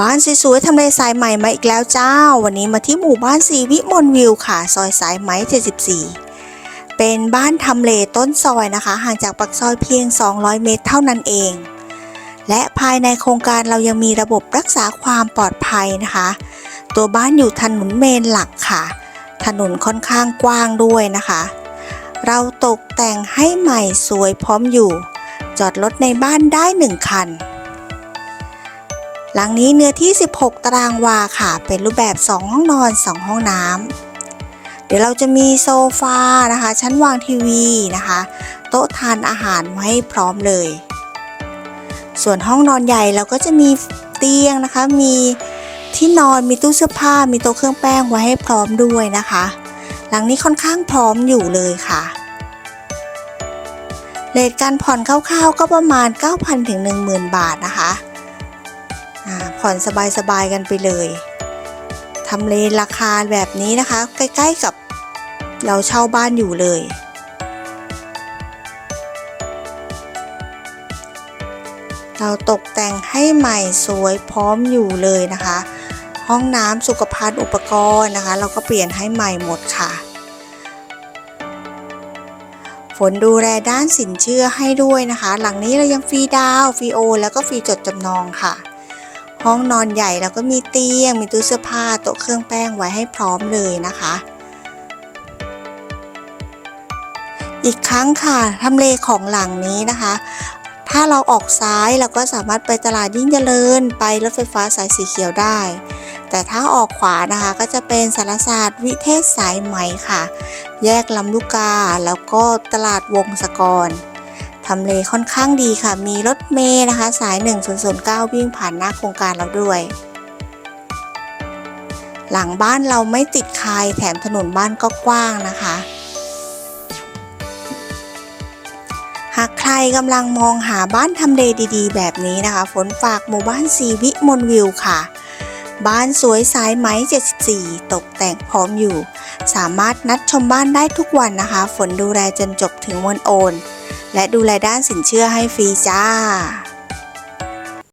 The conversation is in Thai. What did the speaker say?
บ้านสวยๆทำเลสายใหม่มาอีกแล้วเจ้า วันนี้มาที่หมู่บ้านสีวิมลวิวค่ะ ซอยสายไหม74 เป็นบ้านทำเลต้นซอยนะคะ ห่างจากปากซอยเพียง 200 เมตรเท่านั้นเอง และภายในโครงการเรายังมีระบบรักษาความปลอดภัยนะคะ ตัวบ้านอยู่ถนนเมนหลักค่ะ ถนนค่อนข้างกว้างด้วยนะคะ เราตกแต่งให้ใหม่สวยพร้อมอยู่ จอดรถในบ้านได้ 1 คัน หลังนี้เนื้อที่ 16 ตารางวาค่ะ เป็นรูปแบบ 2 ห้องนอน 2 ห้องน้ำเดี๋ยวเราจะมีโซฟานะคะ ชั้นวางทีวีนะคะ โต๊ะทานอาหารไว้พร้อมเลย ส่วนห้องนอนใหญ่เราก็จะมีเตียงนะคะ มีที่นอนมีตู้เสื้อผ้า มีโต๊ะเครื่องแป้งไว้ให้พร้อมด้วยนะคะ หลังนี้ค่อนข้างพร้อมอยู่เลยค่ะเลทการผ่อนคร่าวๆก็ประมาณ 9,000ถึง10,000 บาทนะคะ ผ่อนสบายๆกันไปเลยทำเลราคาแบบนี้นะคะ ใกล้ๆกับเราเช่าบ้านอยู่เลย เราตกแต่งให้ใหม่สวยพร้อมอยู่เลยนะคะ ห้องน้ำสุขภัณฑ์อุปกรณ์นะคะ เราก็เปลี่ยนให้ใหม่หมดค่ะ ฝนดูแลด้านสินเชื่อให้ด้วยนะคะ หลังนี้เรายังฟรีดาวฟรีโอ แล้วก็ฟรีจดจำนองค่ะ ห้องนอนใหญ่แล้วก็มีเตียง มีตู้เสื้อผ้าโต๊ะเครื่องแป้งไว้ให้พร้อมเลยนะคะ อีกครั้งค่ะทำเลของหลังนี้นะคะ ถ้าเราออกซ้ายเราก็สามารถไปตลาดยิ่งเจริญ ไปรถไฟฟ้าสายสีเขียวได้ แต่ถ้าออกขวานะคะก็จะเป็นสารศาสตร์วิเทศสายไหมค่ะ แยกลำลูกกาแล้วก็ตลาดวงศกร ทำเลค่อนข้างดีค่ะ มีรถเมล์นะคะ สาย 1009 วิ่งผ่านหน้าโครงการเราด้วย หลังบ้านเราไม่ติดใครแถมถนนบ้านก็กว้างนะคะ หากใครกำลังมองหาบ้านทำเลดีๆ แบบนี้นะคะ ฝนฝากหมู่บ้านสีวิมลวิวค่ะบ้านสวยสายไหม 74 ตกแต่งพร้อมอยู่ สามารถนัดชมบ้านได้ทุกวันนะคะ ฝนดูแลจนจบถึงวันโอน และดูแลด้านสินเชื่อให้ฟรีจ้า